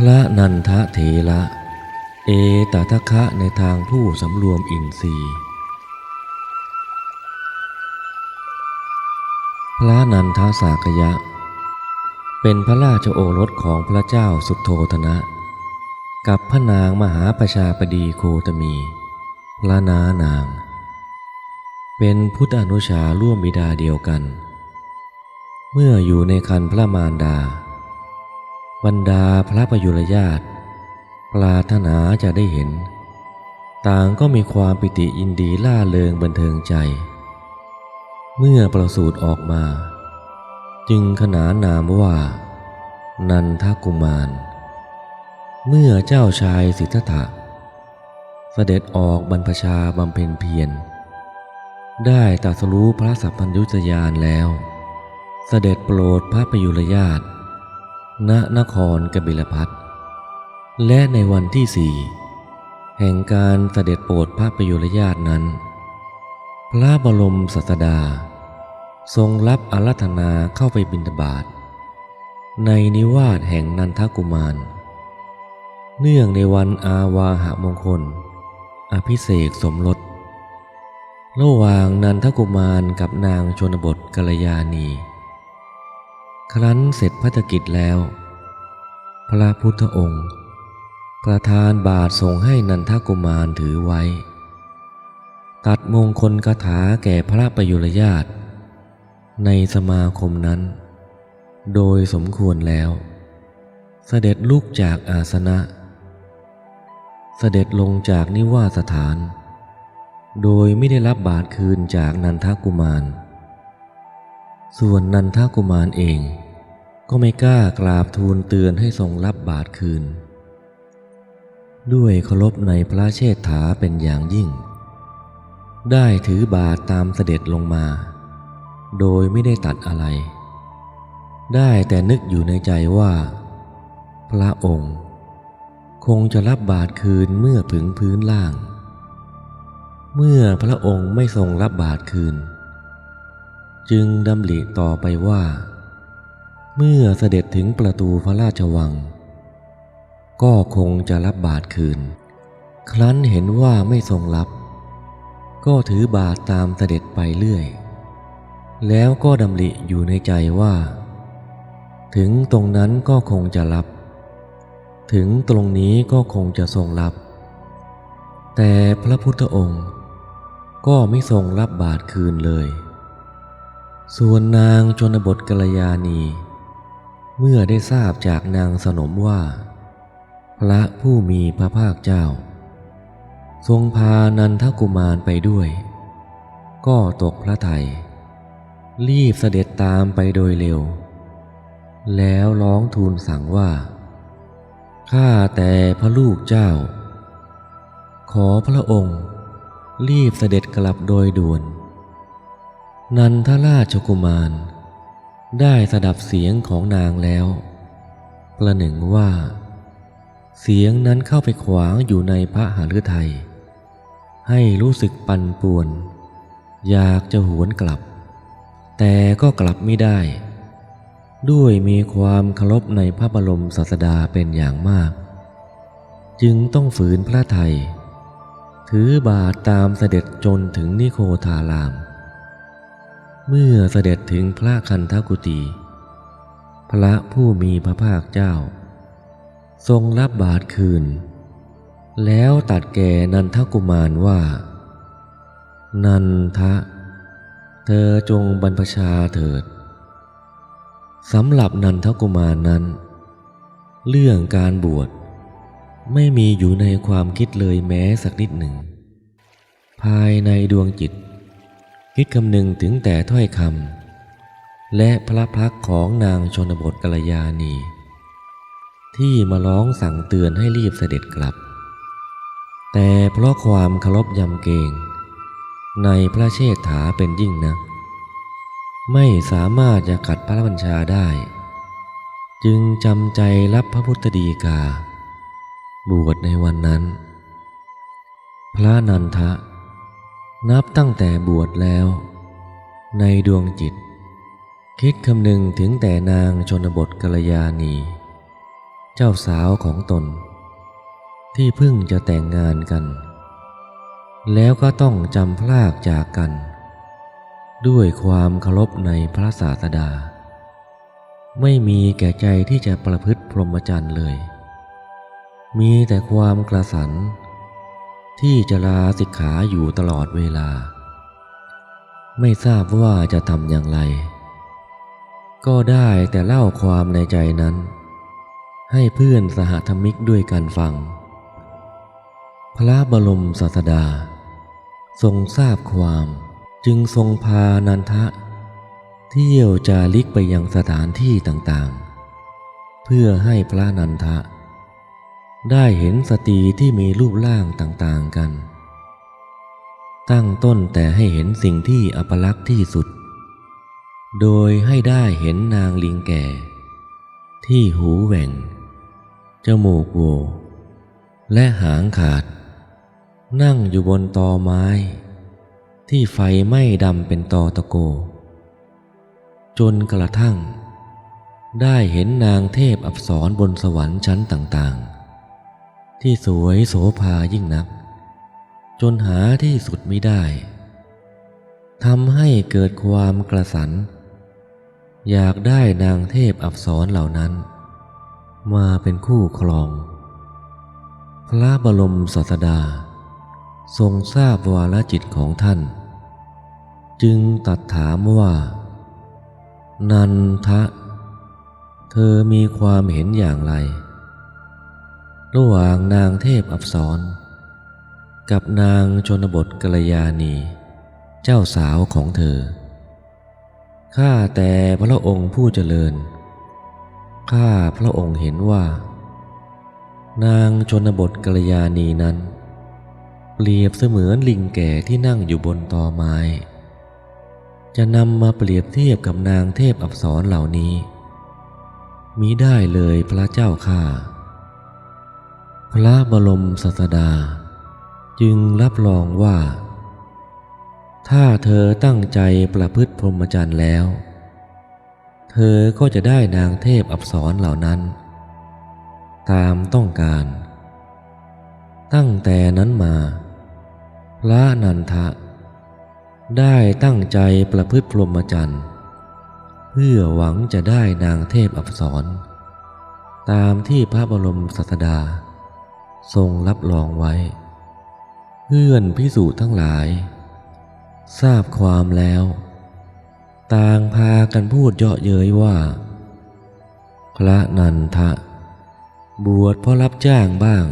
พระนันทะเถระ เอตทะคะในทางผู้สำรวมอินทรีย์ พระนันทสากยะ เป็นพระราชโอรสของพระเจ้าสุโธธนะ กับพระนางมหาประชาบดีโคตมี พระนานาง เป็นพุทธอนุชาร่วมบิดาเดียวกัน เมื่ออยู่ในคันพระมารดา บรรดาพระประยุรญาติปรารถนาจะได้เห็น ต่างก็มีความปิติยินดีล่าเริงบันเทิงใจ เมื่อประสูติออกมา จึงขนานนามว่า นันทกุมาร เมื่อเจ้าชายสิทธัตถะเสด็จออกบรรพชาบำเพ็ญเพียรได้ตรัสรู้พระสัพพัญญุตยานแล้ว เสด็จโปรดพระประยุรญาติ ณนครกบิลพัทและในวันที่สี่แห่งการเสด็จโปรดพระประยุรญาตินั้น พระบรมศาสดา ทรงรับอารัธนาเข้าไปบิณฑบาตในนิวาสแห่งนันทกุมาร เนื่องในวันอาวาหะมงคล อภิเษกสมรสระหว่างนันทกุมารกับนางชนบทกัลยาณี ครั้นเสร็จพัฒกิจแล้ว พระพุทธองค์ ประทานบาทส่งให้นันทกุมารถือไว้ ตัดมงคลคาถาแก่พระประยุรญาติ ในสมาคมนั้น โดยสมควรแล้ว เสด็จลุกจากอาสนะ เสด็จลงจากนิวาสถาน โดยไม่ได้รับบาทคืนจากนันทกุมาร ส่วนนันทากุมารเอง ก็ไม่กล้ากราบทูลเตือนให้ทรงรับบาทคืน ด้วยเคารพในพระเชษฐาเป็นอย่างยิ่ง ได้ถือบาทตามเสด็จลงมา โดยไม่ได้ตัดอะไร ได้แต่นึกอยู่ในใจว่า พระองค์ คงจะรับบาทคืนเมื่อถึงพื้นล่าง เมื่อพระองค์ไม่ทรงรับบาทคืน จึงดำริต่อไปว่า เมื่อเสด็จถึงประตูพระราชวัง ก็คงจะรับบาทคืน ครั้นเห็นว่าไม่ทรงรับ ก็ถือบาทตามเสด็จไปเรื่อย แล้วก็ดำริอยู่ในใจว่า ถึงตรงนั้นก็คงจะรับ ถึงตรงนี้ก็คงจะทรงรับ แต่พระพุทธองค์ก็ไม่ทรงรับบาทคืนเลย ส่วนนางชนบทกัลยาณี เมื่อได้ทราบจากนางสนมว่า พระผู้มีพระภาคเจ้า ทรงพานันทกุมารไปด้วย ก็ตกพระทัยรีบเสด็จตามไปโดยเร็ว แล้วร้องทูลสั่งว่า ข้าแต่พระลูกเจ้า ขอพระองค์ รีบเสด็จกลับโดยด่วน นันทราชกุมาร ได้สดับเสียงของนางแล้ว ประหนึ่งว่า เสียงนั้นเข้าไปขวางอยู่ในพระหฤทัย ให้รู้สึกปั่นป่วน อยากจะหวนกลับ แต่ก็กลับไม่ได้ ด้วยมีความเคารพในพระบรมศาสดาเป็นอย่างมาก จึงต้องฝืนพระไทย ถือบาทตามเสด็จจนถึงนิโคทาราม เมื่อเสด็จถึงพระคันธกุตีพระผู้มีพระภาคเจ้า ทรงรับบาทคืน แล้วตัดแก่นันทกุมารว่า นันทะ เธอจงบรรพชาเถิดสำหรับนันทกุมารนั้น เรื่องการบวชไม่มีอยู่ในความคิดเลยแม้สักนิดหนึ่ง ภายในดวงจิต คิดคำนึงถึงแต่ถ้อยคำและพระพักของนางชนบทกัลยาณี ที่มาร้องสั่งเตือนให้รีบเสด็จกลับ แต่เพราะความเคารพยำเกรงในพระเชษฐาเป็นยิ่งนะไม่สามารถจะขัดพระบัญชาได้ จึงจำใจรับพระพุทธดีกา บวชในวันนั้น พระนันทะ นับตั้งแต่บวชแล้ว ในดวงจิต คิดคำนึงถึงแต่นางชนบทกัลยาณี เจ้าสาวของตน ที่เพิ่งจะแต่งงานกัน แล้วก็ต้องจำพลากจากกัน ด้วยความเคารพในพระศาสดา ไม่มีแก่ใจที่จะประพฤติพรหมจรรย์เลย มีแต่ความกระสัน ที่จะลาสิกขาอยู่ตลอดเวลา ไม่ทราบว่าจะทำอย่างไร ก็ได้แต่เล่าความในใจนั้น ให้เพื่อนสหธรรมิกด้วยกันฟัง พระบรมศาสดา ทรงทราบความจึงทรงพานันทะ เที่ยวจาริกไปยังสถานที่ต่างๆ เพื่อให้พระนันทะ ได้เห็นสตรีที่มีรูปร่างต่างๆกัน ตั้งต้นแต่ให้เห็นสิ่งที่อัปลักษณ์ที่สุด โดยให้ได้เห็นนางลิงแก่ ที่หูแหว่ง จมูกโว และหางขาด นั่งอยู่บนตอไม้ ที่ไฟไหม้ดำเป็นตอตะโก จนกระทั่ง ได้เห็นนางเทพอับสรบนสวรรค์ชั้นต่างๆ ที่สวยโสภายิ่งนัก จนหาที่สุดไม่ได้ทำให้เกิดความกระสัน อยากได้นางเทพอับสรเหล่านั้น มาเป็นคู่ครอง พระบรมศาสดา ทรงทราบวาลจิตของท่าน จึงตัดถามว่า นันทะ เธอมีความเห็นอย่างไร ระหว่างนางเทพอับสรกับนางชนบทกัลยาณี เจ้าสาวของเธอ ข้าแต่พระองค์ผู้เจริญ ข้าพระองค์เห็นว่า นางชนบทกัลยาณีนั้น เปรียบเสมือนลิงแก่ที่นั่งอยู่บนตอไม้ จะนำมาเปรียบเทียบกับนางเทพอับสรเหล่านี้มิได้เลยพระเจ้าข้า ระบรมศาสดา จึงรับรองว่า ถ้าเธอตั้งใจประพฤติพรหมจรรย์แล้ว เธอก็จะได้นางเทพอับสรเหล่านั้น ตามต้องการ ตั้งแต่นั้นมาพระนันทะ ได้ตั้งใจประพฤติพรหมจรรย์เพื่อหวังจะได้นางเทพอับสรตามที่พระบรมศาสดา ทรงรับรองไว้ เพื่อนพิสูจน์ทั้งหลาย ทราบความแล้ว ต่างพากันพูดเยาะเย้ยว่า พระนันทะ บวชเพราะรับจ้างบ้าง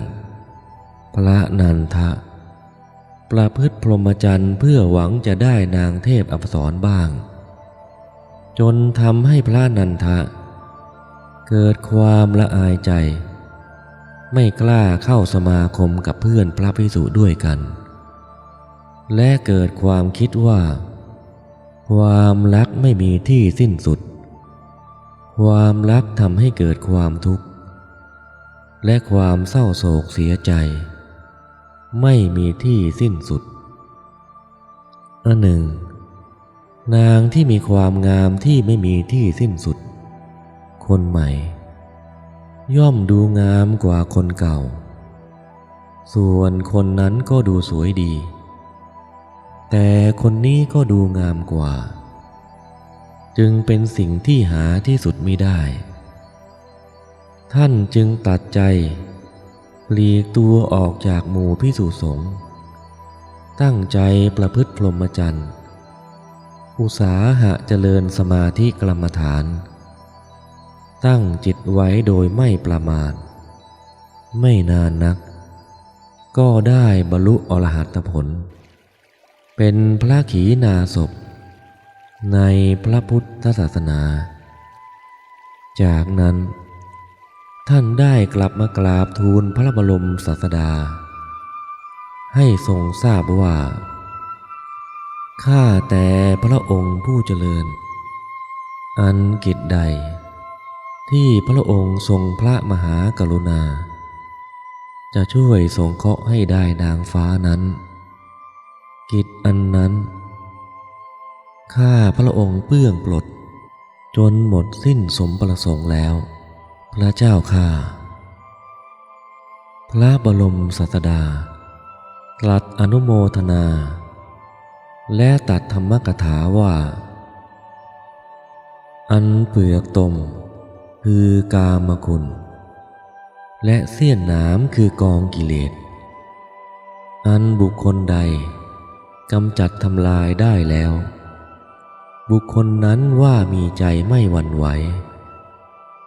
พระนันทะ ประพฤติพรหมจรรย์เพื่อหวังจะได้นางเทพอัปสรบ้าง จนทำให้พระนันทะ เกิดความละอายใจ ไม่กล้าเข้าสมาคมกับเพื่อนพระพิสุด้วยกัน และเกิดความคิดว่า ความรักไม่มีที่สิ้นสุด ความรักทำให้เกิดความทุกข์ และความเศร้าโศกเสียใจ ไม่มีที่สิ้นสุดอันหนึ่ง นางที่มีความงามที่ไม่มีที่สิ้นสุด คนใหม่ ย่อมดูงามกว่าคนเก่า ส่วนคนนั้นก็ดูสวยดี แต่คนนี้ก็ดูงามกว่า จึงเป็นสิ่งที่หาที่สุดไม่ได้ ท่านจึงตัดใจปลีกตัวออกจากหมู่พิสุสงฆ์ตั้งใจประพฤติพรหมจรรย์ อุสาหะเจริญสมาธิกรรมฐาน ตั้งจิตไว้โดยไม่ประมาทไม่นานนัก ก็ได้บรรลุอรหัตผล เป็นพระขีณาสพในพระพุทธศาสนา จากนั้น ท่านได้กลับมากราบทูลพระบรมศาสดา ให้ทรงทราบว่าข้าแต่พระองค์ผู้เจริญ อันกิจใด ที่พระองค์ทรงพระมหากรุณา จะช่วยสงเคราะห์ให้ได้นางฟ้านั้น กิจอันนั้น ข้าพระองค์เปื้องปลด จนหมดสิ้นสมประสงค์แล้ว พระเจ้าข้าพระบรมศาสดาตรัสอนุโมทนา และตัดธรรมกถาว่า อันเปลือกตม คือกามคุณ และเสี้ยนนามคือกองกิเลส อันบุคคลใดกำจัดทำลายได้แล้ว บุคคลนั้นว่ามีใจไม่หวั่นไหว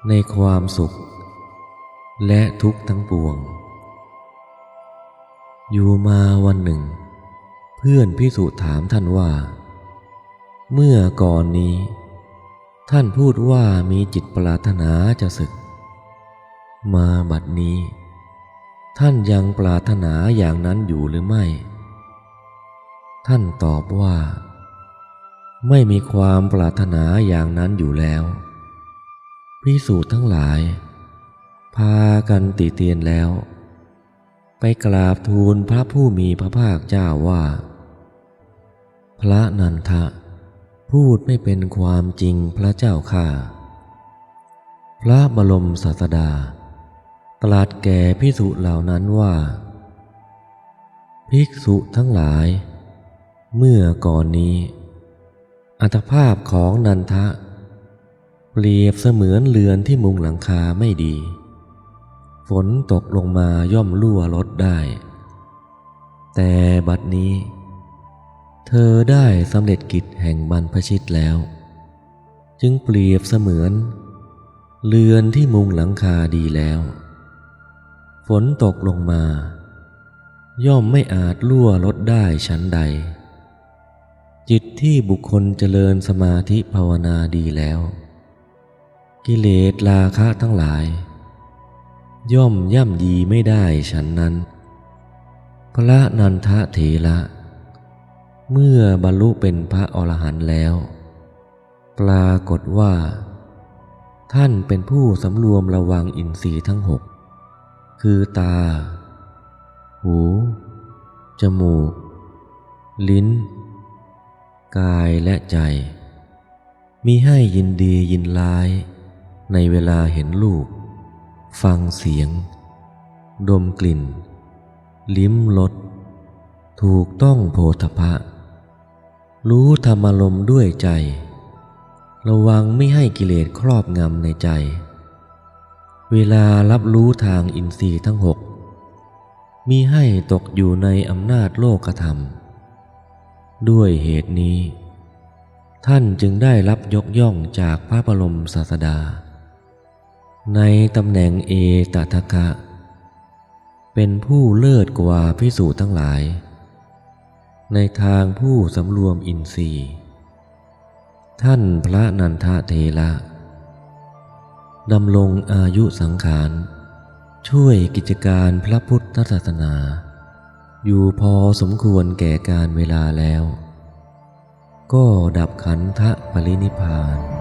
ในความสุข และทุกข์ทั้งปวง อยู่มาวันหนึ่ง เพื่อนพิสุถามท่านว่า เมื่อก่อนนี้ ท่านพูดว่ามีจิตปรารถนาจะศึก มาบัดนี้ ท่านยังปรารถนาอย่างนั้นอยู่หรือไม่ ท่านตอบว่า ไม่มีความปรารถนาอย่างนั้นอยู่แล้วพิสูจน์ทั้งหลาย พากันติเตียนแล้ว ไปกราบทูลพระผู้มีพระภาคเจ้าว่า พระนันทะ พูดไม่เป็นความจริงพระเจ้าข้าพระบรมศาสดา ตรัสแก่พิสุเหล่านั้นว่า ภิกษุทั้งหลาย เมื่อก่อนนี้ อัตภาพของนันทะ เปรียบเสมือนเรือนที่มุงหลังคาไม่ดี ฝนตกลงมาย่อมรั่วลดได้ แต่บัดนี้ เธอได้สำเร็จกิจแห่งบรรพชิตแล้ว จึงเปรียบเสมือน เรือนที่มุงหลังคาดีแล้ว ฝนตกลงมา ย่อมไม่อาจรั่วลดได้ชั้นใด จิตที่บุคคลเจริญสมาธิภาวนาดีแล้ว กิเลสราคะทั้งหลาย ย่อมย่ำยีไม่ได้ฉันนั้น พระนันทะเถระ เมื่อบรรลุเป็นพระอรหันต์แล้ว ปรากฏว่า ท่านเป็นผู้สำรวมระวังอินทรีย์ทั้งหกคือตา หู จมูก ลิ้น กายและใจ มีให้ยินดียินร้าย ในเวลาเห็นรูป ฟังเสียง ดมกลิ่น ลิ้มรสถูกต้องโพธพะ รู้ธรรมารมด้วยใจ ระวังไม่ให้กิเลสครอบงำในใจ เวลารับรู้ทางอินทรีย์ทั้งหกมีให้ตกอยู่ในอำนาจโลกธรรม ด้วยเหตุนี้ ท่านจึงได้รับยกย่องจากพระบรมศาสดา ในตำแหน่งเอตทะคะ เป็นผู้เลิศกว่าพิสูจน์ทั้งหลาย ในทางผู้สำรวมอินทรีย์ ท่านพระนันทเทระดำรงอายุสังขาร ช่วยกิจการพระพุทธศาสนา อยู่พอสมควรแก่การเวลาแล้ว ก็ดับขันธปรินิพพาน